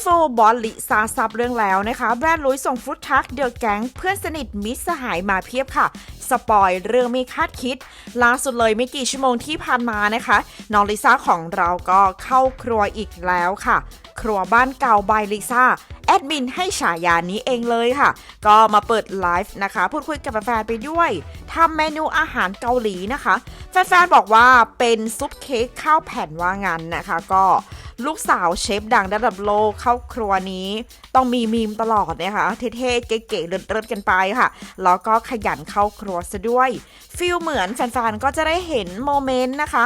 โฟบอลลิซาซับเรื่องแล้วนะคะ แบรนด์ลุยส่งฟรุตทักเดอะแก๊งเพื่อนสนิทมิตรสหายมาเพียบค่ะ สปอยเรื่องไม่คาดคิด ล่าสุดเลยไม่กี่ชั่วโมงที่ผ่านมานะคะ น้องลิซ่าของเราก็เข้าครัวอีกแล้วค่ะ ครัวบ้านเก่าบายลิซ่าแอดมินให้ฉายานี้เองเลยค่ะ ก็มาเปิดไลฟ์นะคะ พูดคุยกับแฟนๆไปด้วยทำเมนูอาหารเกาหลีนะคะ แฟนๆบอกว่าเป็นซุปเค้กข้าวแผ่นว่างันนะคะ ก็ ลูกสาวเชฟดังระดับโลกเข้าครัวนี้ ต้องมีมีมตลอดนะคะเท่ๆเก๋ๆเลิศๆกันไปค่ะ แล้วก็ขยันเข้าครัวซะด้วยฟีลเหมือนแฟนๆก็จะได้เห็นโมเมนต์นะคะ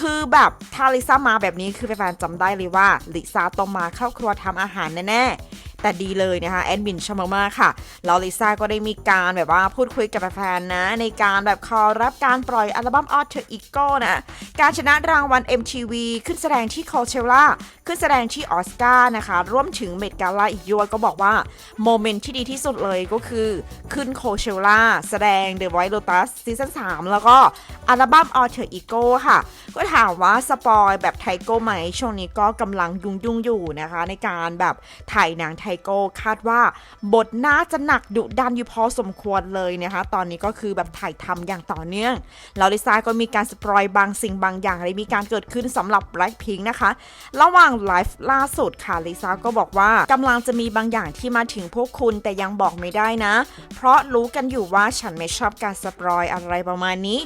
คือแบบถ้าลิซ่ามาแบบนี้คือแฟนๆจำได้เลยว่าลิซ่าต้องมาเข้าครัวทำอาหารแน่ๆ แต่ดีเลยนะคะแอดมินชอบมากๆค่ะแล้วลิซ่าก็ได้มีการแบบว่าพูดคุยกับแฟนๆนะ ในการแบบคอรับการปล่อยอัลบั้ม Alter Ego นะการชนะรางวัล MTV ขึ้นแสดงที่ Coachella ขึ้นแสดงที่ออสการ์นะคะร่วมถึงเมดกาลาอีกด้วยก็บอกว่า โมเมนต์ที่ดีที่สุดเลยก็คือขึ้น Coachella แสดง The White Lotus ซีซั่น3แล้วก็อัลบั้ม Alter Ego ค่ะ ก็ถามว่าสปอยแบบไทโก้ไหมช่วงนี้ก็กำลังยุ่งยุ่งๆอยู่นะคะ ในการแบบถ่ายหนังไทโก้คาดว่า บทน่าจะหนักดุดันอยู่พอสมควรเลยนะคะ ตอนนี้ก็คือแบบถ่ายทำอย่างต่อเนื่อง แล้วลิซ่าก็มีการสปอยบางสิ่งบางอย่างอะไรมีการเกิดขึ้นสำหรับ Blackpink นะคะ ระหว่างไลฟ์ล่าสุดค่ะลิซ่าก็บอกว่ากำลังจะมีบางอย่างที่มาถึงพวกคุณแต่ยังบอกไม่ได้นะ เพราะรู้กันอยู่ว่าฉันไม่ชอบการสปอยอะไรประมาณนี้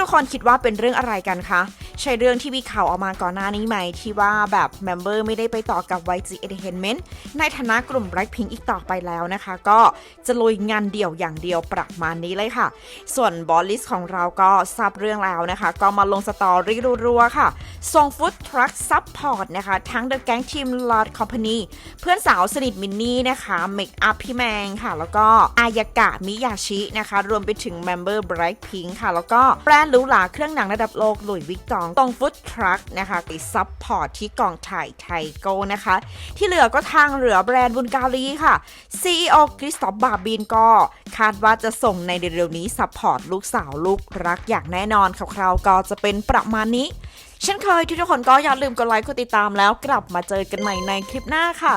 ทุกคนคิดว่าเป็นเรื่องอะไรกันคะ ใช่เรื่องที่มีข่าวออกมาก่อนหน้านี้ไหม ที่ว่าแบบเมมเบอร์ไม่ได้ไปต่อกับ YG Entertainment ในฐานะกลุ่ม Blackpink อีกต่อไปแล้วนะคะ ก็จะลุยงานเดี่ยวอย่างเดียวประมาณนี้เลยค่ะ ส่วนบอลลิสของเราก็ทราบเรื่องแล้วนะคะ ก็มาลงสตอรี่รัวๆค่ะส่งฟุตทรัคซัพพอร์ตนะคะ ทั้ง The Gang Team Lord Company เพื่อนสาวสนิทมินนี่นะคะเมคอัพพี่แมงค่ะ แล้วก็อายากะมิยาชินะคะ รวมไปถึงเมมเบอร์ Blackpink ค่ะ แล้วก็แบรนด์หรูหราเครื่องหนังระดับโลกหลุยวิกตองตรงฟุตทรัคนะคะไปซัพพอร์ตที่กองถ่ายไทโก้นะคะ ที่เหลือก็ทางเหลือแบรนด์บุญกาลีค่ะ CEO คริสตอฟบาบินก็คาดว่าจะส่งในเร็วๆนี้ซัพพอร์ตลูกสาวลูกรักอย่างแน่นอนคร่าวๆก็จะเป็นประมาณนี้ เช่นเคยทุกคนก็อย่าลืมกดไลค์กดติดตามแล้วกลับมาเจอกันใหม่ในคลิปหน้าค่ะ